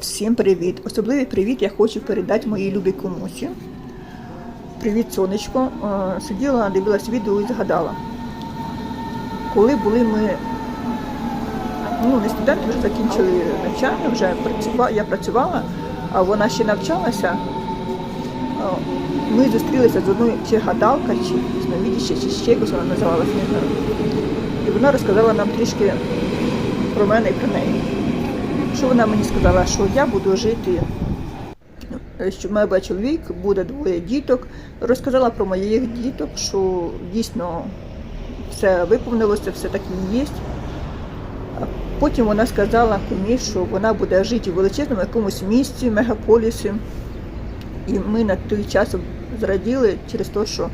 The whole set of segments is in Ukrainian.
Всім привіт! Особливий привіт я хочу передати моїй любій комусі. Привіт, сонечко. Е, Сиділа, дивилась відео і згадала. Коли були ми, ну не студенти, вже закінчили навчання, вже я працювала, а вона ще навчалася. Е, Ми зустрілися з одною чи гадалка, чи сновидіще, чи ще якось вона називалася. І вона розказала нам трішки про мене і про неї. Що вона мені сказала, що я буду жити, що в мене чоловік, буде двоє діток. Розказала про моїх діток, що дійсно все виповнилося, все так і є. Потім вона сказала комі, що вона буде жити у величезному якомусь місті, мегаполісі. І ми на той час зраділи через те, що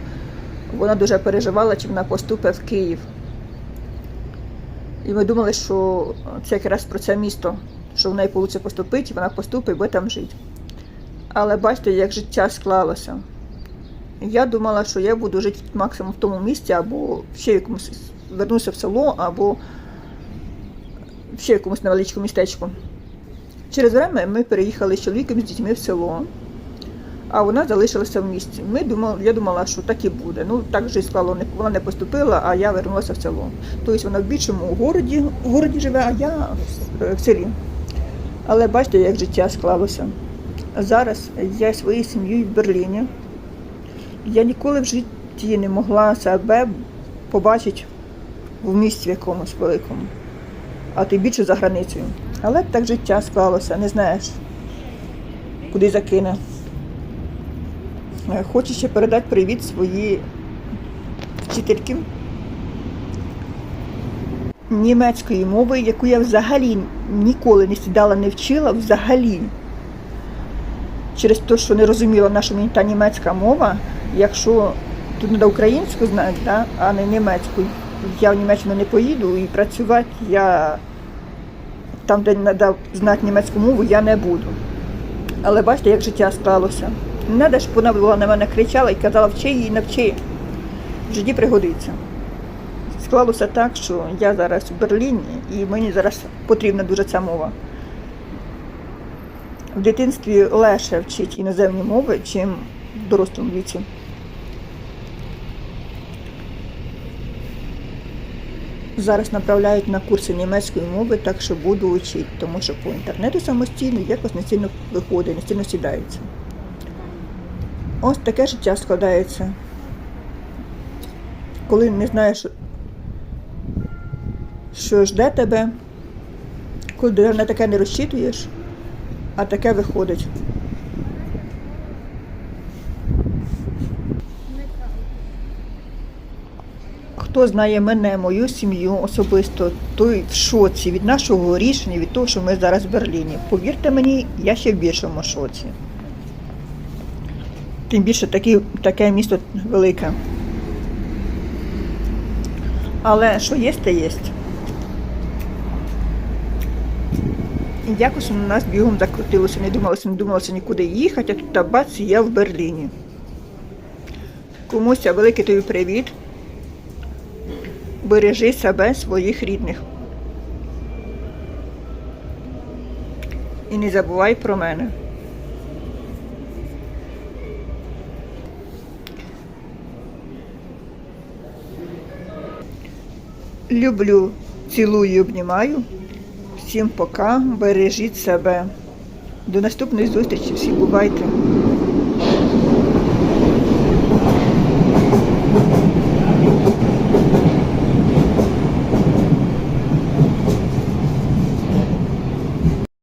вона дуже переживала, чи вона поступить в Київ. І ми думали, що це якраз про це місто, що в неї вийде поступити, вона поступить буде там жити. Але бачите, як життя склалося. Я думала, що я буду жити максимум в тому місці, або ще якомусь вернуся в село, або ще якомусь невеличкому містечку. Через время ми переїхали з чоловіком з дітьми в село, а вона залишилася в місті. Ми думали, я думала, що так і буде. Ну так же і склало, вона не поступила, а я вернулася в село. Тобто вона в більшому городі, в городі живе, а я в селі. Але бачите, як життя склалося. Зараз я своєю сім'єю в Берліні. Я ніколи в житті не могла себе побачити в місті якомусь великому, а тим більше за границею. Але так життя склалося, не знаєш, куди закине. Е, Хочу ще передати привіт своїй вчительки німецької мови, яку я взагалі ніколи не сідала, не вчила взагалі. Через те, що не розуміла наша мені та німецька мова, якщо тут треба українську знати, да, а не німецьку. Я в Німеччину не поїду і працювати я там, де треба знати німецьку мову, я не буду. Але бачите, як життя склалося. Не треба, щоб вона була на мене кричала і казала, вчи її, навчи. В житті пригодиться. Склалося так, що я зараз в Берліні і мені зараз потрібна дуже ця мова. В дитинстві легше вчить іноземні мови, чим в дорослому віці. Зараз направляють на курси німецької мови, так що буду вчити, тому що по інтернету самостійно якось не сильно виходить, не сильно сідається. Ось таке життя складається. Коли не знаєш, що жде тебе, коли на таке не розчитуєш, а таке виходить. Хто знає мене, мою сім'ю особисто, той в шоці від нашого рішення, від того, що ми зараз в Берліні. Повірте мені, я ще в більшому шоці. Тим більше такі, таке місто велике. Але що є, те є. І якось у нас бігом закрутилося, не думалося, не думалося нікуди їхати, а тут та бац, я в Берліні. Комусь великий тобі привіт. Бережи себе, своїх рідних. І не забувай про мене. Люблю, цілую обнімаю. Всім пока, бережіть себе. До наступної зустрічі, всі бувайте.